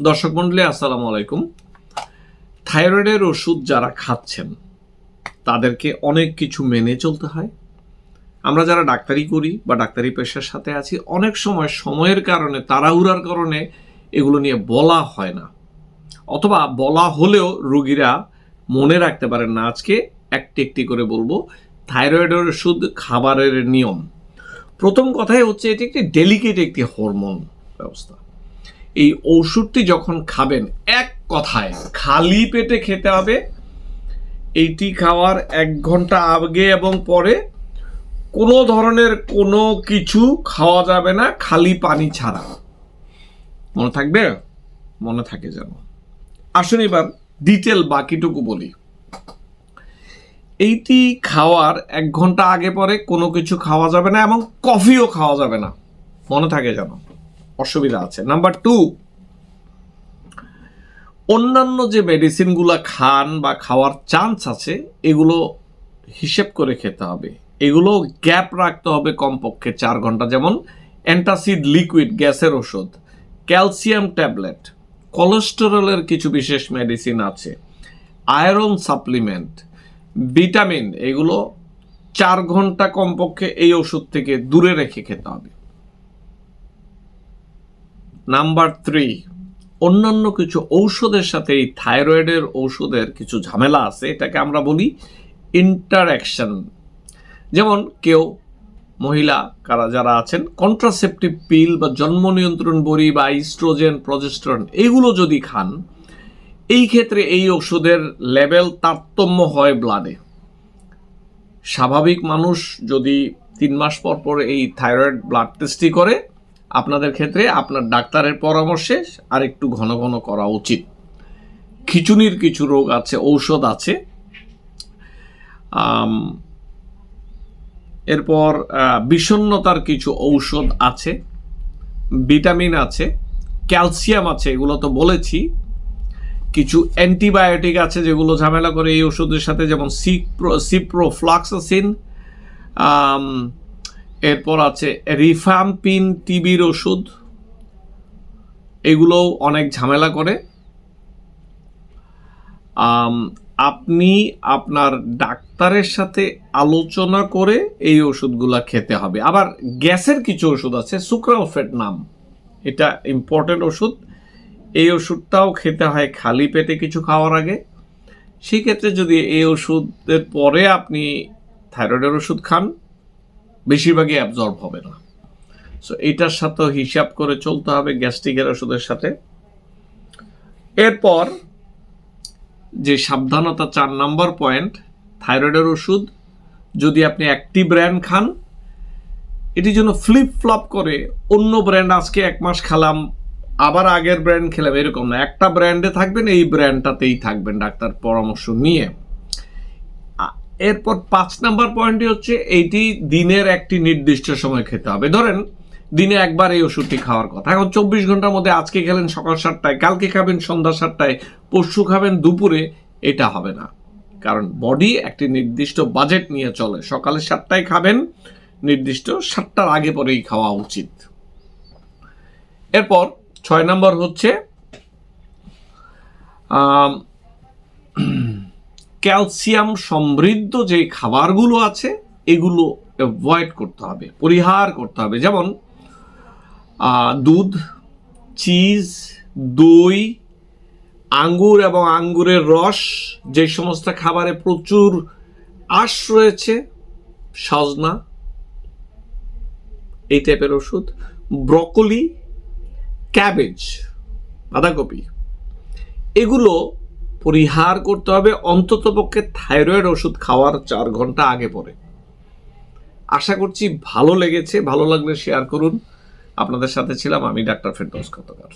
দর্শক মন্ডলী, আসসালামু আলাইকুম। থাইরয়েডের ওষুধ যারা খাচ্ছেন, তাদেরকে অনেক কিছু মেনে চলতে হয়। আমরা যারা ডাক্তারি করি বা ডাক্তারি পেশার সাথে আছি, অনেক সময় সময়ের কারণে, তাড়াহুড়ার কারণে এগুলো নিয়ে বলা হয় না। অথবা বলা হলেও রুগীরা মনে রাখতে পারেন না। আজকে একটি একটি করে বলব, থাইরয়েডের ওষুধ খাবারের নিয়ম। প্রথম কথাই হচ্ছে, এটি একটি ডেলিকেট একটি হরমোন ব্যবস্থা। এই ওষুধটি যখন খাবেন, এক কথায় খালি পেটে খেতে হবে। এইটি খাওয়ার এক ঘণ্টা আগে এবং পরে কোনো ধরনের কোনো কিছু খাওয়া যাবে না, খালি পানি ছাড়া। মনে থাকবে? মনে থাকে যেন। আসুন এবার ডিটেল বাকিটুকু বলি। এইটি খাওয়ার এক ঘণ্টা আগে পরে কোনো কিছু খাওয়া যাবে না এবং কফিও খাওয়া যাবে না। মনে থাকে যেন। অসুবিধা আছে। নাম্বার টু অন্যান্য যে মেডিসিনগুলো খান বা খাওয়ার চান্স আছে, এগুলো হিসেব করে খেতে হবে। এগুলো গ্যাপ রাখতে হবে কমপক্ষে চার ঘণ্টা। যেমন অ্যান্টাসিড লিকুইড গ্যাসের ওষুধ ক্যালসিয়াম ট্যাবলেট কোলেস্টেরলের কিছু বিশেষ মেডিসিন আছে আয়রন সাপ্লিমেন্ট ভিটামিন এগুলো চার ঘণ্টা কমপক্ষে এই ওষুধ থেকে দূরে রেখে খেতে হবে। নাম্বার থ্রি অন্যান্য কিছু ঔষধের সাথে এই থাইরয়েডের ঔষধের কিছু ঝামেলা আছে, এটাকে আমরা বলি ইন্টারাকশন যেমন কেউ মহিলা কারা যারা আছেন কন্ট্রাসেপটিভ পিল বা জন্ম নিয়ন্ত্রণ বড়ি বা ইস্ট্রোজেন প্রজেস্ট্রন এগুলো যদি খান, এই ক্ষেত্রে এই ওষুধের লেভেল তারতম্য হয় ব্লাডে স্বাভাবিক মানুষ যদি তিন মাস পর পর এই থাইরয়েড ব্লাড টেস্টই করে আপনাদের ক্ষেত্রে আপনার ডাক্তারের পরামর্শে আর একটু ঘন ঘন করা উচিত। খিচুনির কিছু রোগ আছে ঔষধ আছে। এরপর আহ, বিষণ্ণতার কিছু ঔষধ আছে ভিটামিন আছে ক্যালসিয়াম আছে এগুলো তো বলেছি। কিছু অ্যান্টিবায়োটিক আছে যেগুলো ঝামেলা করে এই ওষুধের সাথে যেমন সিপ্রো সিপ্রোফ্লাক্সাসিন এরপর আছে রিফাম্পিন টিবির ওষুধ। এগুলোও অনেক ঝামেলা করে। আপনি আপনার ডাক্তারের সাথে আলোচনা করে এই ওষুধগুলো খেতে হবে। আবার গ্যাসের কিছু ওষুধ আছে, সুক্রালফেট নাম। এটা ইম্পর্টেন্ট ওষুধ। এই ওষুধটাও খেতে হয় খালি পেটে কিছু খাওয়ার আগে। সেক্ষেত্রে যদি এই ওষুধের পরে আপনি থাইরয়েডের ওষুধ খান বেশিরভাগই অ্যাবজর্ব হবে না। সো এটার সাথেও হিসাব করে চলতে হবে গ্যাস্ট্রিকের ওষুধের সাথে। এরপর যে সাবধানতা চার নম্বর পয়েন্ট থাইরয়েডের ওষুধ, যদি আপনি একটি ব্র্যান্ড খান, এটি যেন ফ্লিপ ফ্লপ করে অন্য ব্র্যান্ড আজকে এক মাস খেলাম, আবার আগের ব্র্যান্ড খেলাম, এরকম না। একটা ব্র্যান্ডে থাকবেন, এই ব্র্যান্ডটাতেই থাকবেন, ডাক্তার পরামর্শ নিয়ে। এরপর পাঁচ নাম্বার পয়েন্টটি হচ্ছে এইটি দিনের একটি নির্দিষ্ট সময় খেতে হবে। ধরেন, দিনে একবার এই ওষুধটি খাওয়ার কথা। এখন চব্বিশ ঘণ্টার মধ্যে আজকে খেলেন সকাল সাতটায়, কালকে খাবেন সন্ধ্যা সাতটায়, পরশু খাবেন দুপুরে, এটা হবে না। কারণ বডি একটি নির্দিষ্ট বাজেট নিয়ে চলে। সকালে সাতটায় খাবেন, নির্দিষ্ট সাতটার আগে পরেই খাওয়া উচিত। এরপর ছয় নম্বর হচ্ছে ক্যালসিয়াম সমৃদ্ধ যে খাবারগুলো আছে, এগুলো অ্যাভয়েড করতে হবে, পরিহার করতে হবে। যেমন দুধ চিজ দই, আঙ্গুর এবং আঙ্গুরের রস, যে সমস্ত খাবারে প্রচুর আঁশ রয়েছে, সজনা, এই টাইপের ওষুধ, ব্রকলি, ক্যাবেজ, বাঁধাকপি, এগুলো পরিহার করতে হবে অন্ততপক্ষে থাইরয়েড ওষুধ খাওয়ার চার ঘণ্টা আগে পরে। আশা করছি ভালো লেগেছে, ভালো লাগলে শেয়ার করুন। আপনাদের সাথে ছিলাম আমি ডাক্তার ফেরদৌস খন্দকার।